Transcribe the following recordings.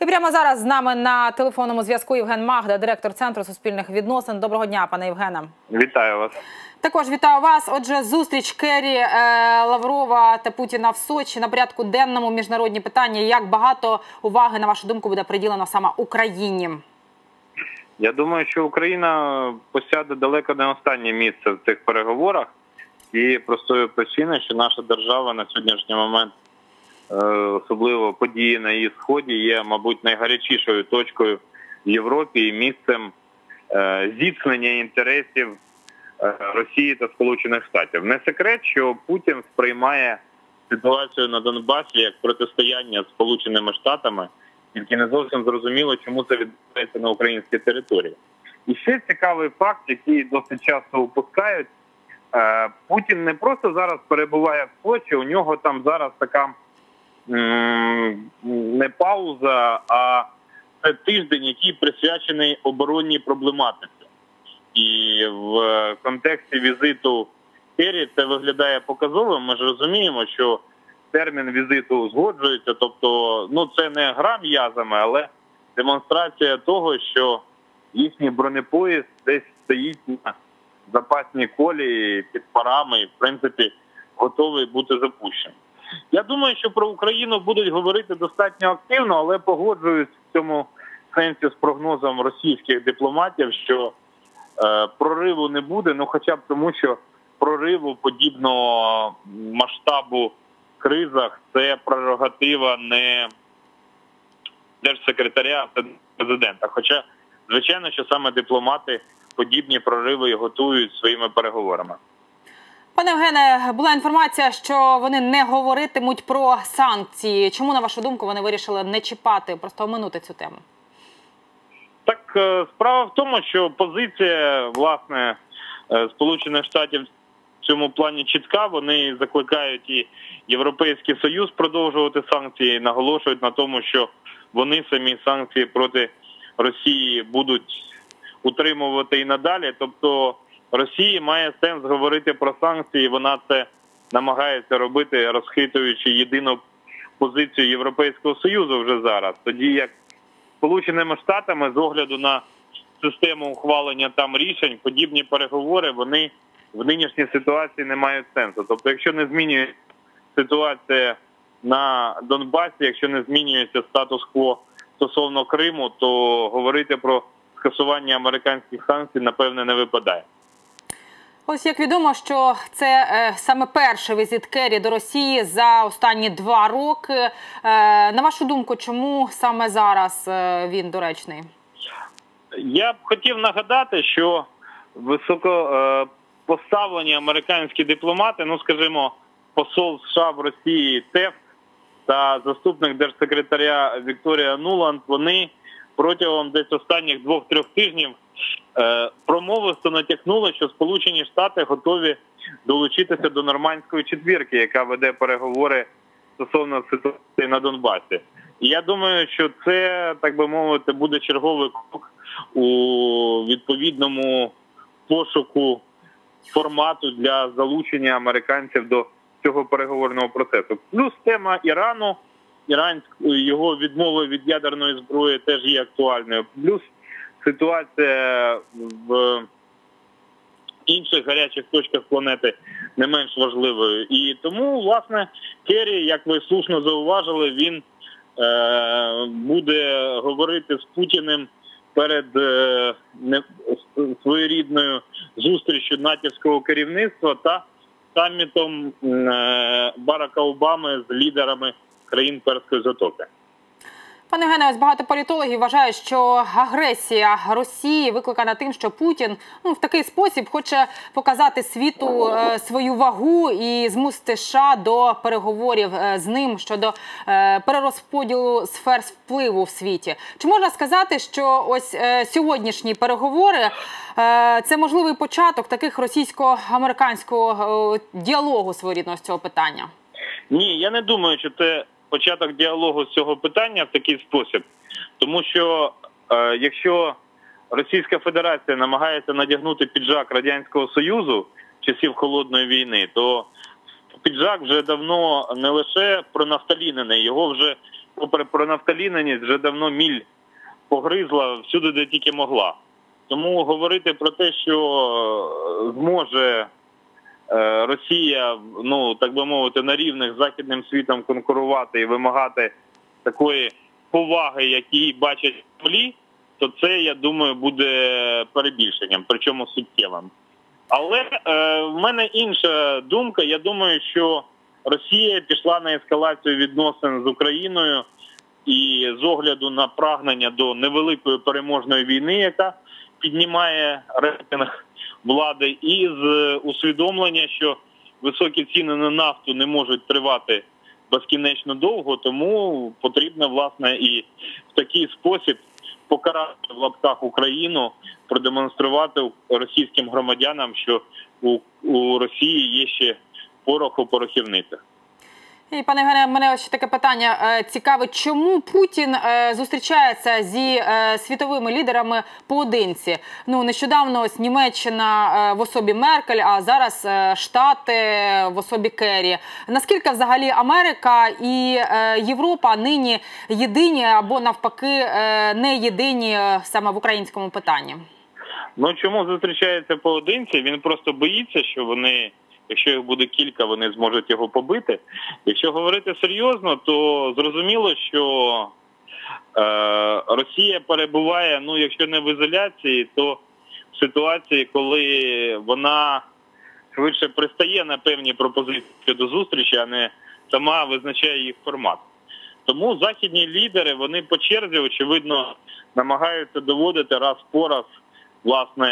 І прямо зараз з нами на телефонному зв'язку Євген Магда, директор центру суспільних відносин. Доброго дня, пане Євгене. Вітаю вас. Також вітаю вас. Отже, зустріч Керрі е, Лаврова та Путіна в Сочі на порядку денному міжнародні питання. Як багато уваги на вашу думку буде приділено саме Україні? Я думаю, що Україна посяде далеко не останнє місце в цих переговорах, і простої причини, що наша держава на сьогоднішній момент, особливо події на її сході, є, мабуть, найгарячішою точкою в Європі і місцем е, зіткнення інтересів е, Росії та Сполучених Штатів. Не секрет, що Путін сприймає ситуацію на Донбасі як протистояння Сполученими Штатами. Тільки не зовсім зрозуміло, чому це відбувається на українській території. І ще цікавий факт, який досить часто упускають. Путін не просто зараз перебуває в Сочі, у нього там зараз така не пауза, а це тиждень, який присвячений оборонній проблематиці. І в контексті візиту Керрі це виглядає показовим. Ми ж розуміємо, що термін візиту узгоджується. Тобто, ну це не гра м'язами, але демонстрація того, що їхній бронепоїзд десь стоїть на запасній колії під парами і в принципі готовий бути запущеним. Я думаю, що про Україну будуть говорити достатньо активно, але погоджуюсь в цьому сенсі з прогнозом російських дипломатів, що е, прориву не буде, ну хоча б тому, що прориву подібного масштабу кризах це прерогатива не держсекретаря, а президента. Хоча, звичайно, що саме дипломати подібні прориви готують своїми переговорами. Пане Євгене, була інформація, що вони не говоритимуть про санкції. Чому, на вашу думку, вони вирішили не чіпати, просто оминути цю тему? Так е, справа в тому, що позиція власне е, Сполучених Штатів в цьому плані чітка. Вони закликають і Європейський Союз продовжувати санкції, наголошують на тому, що вони самі санкції проти Росії будуть утримувати і надалі. Тобто Росії має сенс говорити про санкції. Вона це намагається робити, розхитуючи єдину позицію Європейського союзу вже зараз. Тоді як Сполученими Штатами з огляду на систему ухвалення там рішень, подібні переговори вони в нинішній ситуації не мають сенсу. Тобто, якщо не змінюється ситуація на Донбасі, якщо не змінюється статус-кво стосовно Криму, то говорити про скасування американських санкцій напевне не випадає. Ось як відомо, що це е, саме перший візит Керрі до Росії за останні два роки. Е, на вашу думку, чому саме зараз е, він доречний? Я б хотів нагадати, що високо е, американські дипломати, ну скажімо, посол США в Росії Теф та заступник держсекретаря Вікторія Нуланд, вони протягом десь останніх двох-трьох тижнів промовисто натякнули, що Сполучені Штати готові долучитися до нормандської четвірки, яка веде переговори стосовно ситуації на Донбасі. Я думаю, що це так би мовити буде черговий крок у відповідному пошуку формату для залучення американців до цього переговорного процесу. Плюс тема Ірану, іранської його відмови від ядерної зброї теж є актуальною. Плюс ситуація в інших гарячих точках планети не менш важливою. І тому, власне, Керрі, як ви слушно зауважили, він е, буде говорити з Путіним перед е, не, своєрідною зустрічю натівського керівництва та самітом е, Барака Обами з лідерами країн Перської затоки. Пане Євгене, ось багато політологів вважають, що агресія Росії викликана тим, що Путін ну в такий спосіб хоче показати світу е, свою вагу і змусити США до переговорів е, з ним щодо е, перерозподілу сфер впливу в світі. Чи можна сказати, що ось е, сьогоднішні переговори е, це можливий початок таких російсько-американського е, діалогу своєрідного з цього питання? Ні, я не думаю, що це початок діалогу з цього питання в такий спосіб, тому що е, якщо Російська Федерація намагається надягнути піджак радянського союзу часів холодної війни, то піджак вже давно не лише пронафталінений, його вже попри пронафталіненість, вже давно міль погризла всюди, де тільки могла. Тому говорити про те, що е, зможе Росія, ну так би мовити, на рівних з західним світом конкурувати і вимагати такої поваги, які бачать в землі, то це я думаю буде перебільшенням, причому суттєвим. Але е, в мене інша думка. Я думаю, що Росія пішла на ескалацію відносин з Україною і з огляду на прагнення до невеликої переможної війни, яка піднімає рейтинг влади, і з усвідомлення, що високі ціни на нафту не можуть тривати безкінечно довго, тому потрібно власне і в такий спосіб покарати в лапках Україну, продемонструвати російським громадянам, що у, у Росії є ще порох у порохівницях. І пане Євгене, мене ще таке питання е, цікавить, чому Путін е, зустрічається зі е, світовими лідерами поодинці? Ну нещодавно ось Німеччина в особі Меркель, а зараз Штати в особі Керрі. Наскільки взагалі Америка і Європа нині єдині або навпаки не єдині саме в українському питанні? Ну чому зустрічається поодинці? Він просто боїться, що вони, якщо їх буде кілька, вони зможуть його побити. Якщо говорити серйозно, то зрозуміло, що е, Росія перебуває, ну якщо не в ізоляції, то в ситуації, коли вона швидше пристає на певні пропозиції щодо зустрічі, а не сама визначає їх формат. Тому західні лідери вони по черзі, очевидно, намагаються доводити раз по раз власне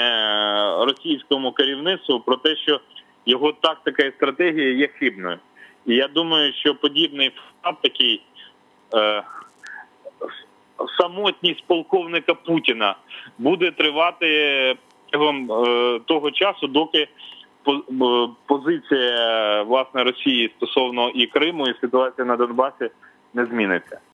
російському керівництву про те, що його тактика і стратегія є хибною. І я думаю, що подібний факт такий е, самотність полковника Путіна буде тривати протягом е, того часу, доки е, позиція власне Росії стосовно і Криму, і ситуації на Донбасі не зміниться.